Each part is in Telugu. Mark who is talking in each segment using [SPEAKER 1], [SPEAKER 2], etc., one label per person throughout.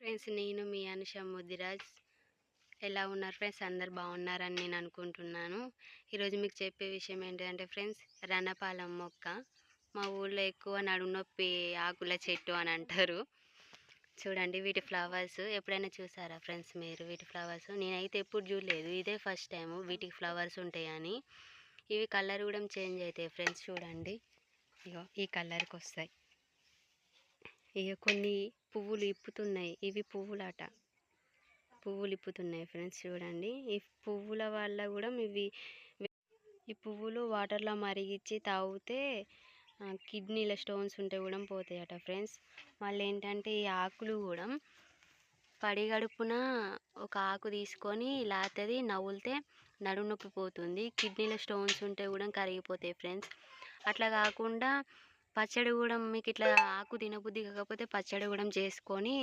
[SPEAKER 1] ఫ్రెండ్స్ నేను మీ అనుష ముదిరాజ్ ఎలా ఉన్నారు ఫ్రెండ్స్? అందరు బాగున్నారని నేను అనుకుంటున్నాను. ఈరోజు మీకు చెప్పే విషయం ఏంటంటే ఫ్రెండ్స్ రణపాలెం మొక్క మా ఊళ్ళో ఎక్కువ నడుము నొప్పి ఆకుల చెట్టు అని అంటారు. చూడండి వీటి ఫ్లవర్స్ ఎప్పుడైనా చూసారా ఫ్రెండ్స్ మీరు వీటి ఫ్లవర్స్? నేనైతే ఎప్పుడు చూడలేదు. ఇదే ఫస్ట్ టైము వీటికి ఫ్లవర్స్ ఉంటాయని. ఇవి కలర్ కూడా చేంజ్ అవుతాయి ఫ్రెండ్స్ చూడండి. ఇగో ఈ కలర్కి వస్తాయి. ఇక కొన్ని పువ్వులు ఇప్పుతున్నాయి. ఇవి పువ్వులట. పువ్వులు ఇప్పుతున్నాయి ఫ్రెండ్స్ చూడండి. ఈ పువ్వుల వల్ల కూడా ఇవి ఈ పువ్వులు వాటర్లో మరిగించి తాగితే కిడ్నీల స్టోన్స్ ఉంటే కూడా పోతాయట ఫ్రెండ్స్. మళ్ళీ ఏంటంటే ఈ ఆకులు కూడా పడిగడుపున ఒక ఆకు తీసుకొని లాతది నవ్వులితే నడుము నొప్పి పోతుంది. కిడ్నీల స్టోన్స్ ఉంటే కూడా కరిగిపోతాయి ఫ్రెండ్స్. అట్లా కాకుండా పచ్చడి కూడా మీకు ఇట్లా ఆకు తినబుద్ధి కాకపోతే పచ్చడి కూడా చేసుకొని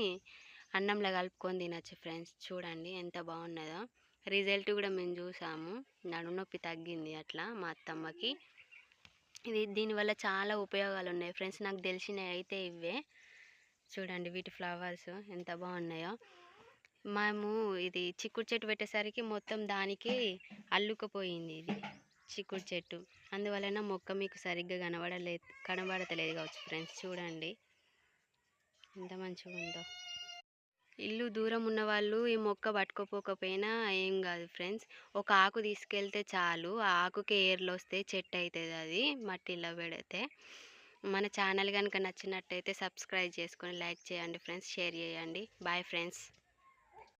[SPEAKER 1] అన్నంలో కలుపుకొని తినచ్చు ఫ్రెండ్స్. చూడండి ఎంత బాగున్నదో. రిజల్ట్ కూడా మేము చూసాము. నడుము నొప్పి తగ్గింది అట్లా మా అత్తమ్మకి. ఇది దీనివల్ల చాలా ఉపయోగాలు ఉన్నాయి ఫ్రెండ్స్. నాకు తెలిసినవి అయితే ఇవే చూడండి వీటి ఫ్లవర్స్ ఎంత బాగున్నాయో. మేము ఇది చిక్కుడు చెట్టు పెట్టేసరికి మొత్తం దానికి అల్లుకుపోయింది ఇది. చిక్కుడు చెట్టు. అందువలన మొక్క మీకు సరిగ్గా కనబడలేదు కనబడతలేదు కావచ్చు ఫ్రెండ్స్. చూడండి. ఎంత మంచిగా ఉందో. ఇల్లు దూరం ఉన్న వాళ్ళు ఈ మొక్క పట్టుకోపోకపోయినా ఏం కాదు ఫ్రెండ్స్. ఒక ఆకు తీసుకెళ్తే చాలు. ఆ ఆకుకి ఏర్లు వస్తే చెట్టు అవుతుంది అది మట్టిలో పెడితే. మన ఛానల్ కనుక నచ్చినట్టయితే సబ్స్క్రైబ్ చేసుకొని లైక్ చేయండి ఫ్రెండ్స్. షేర్ చేయండి. Bye friends.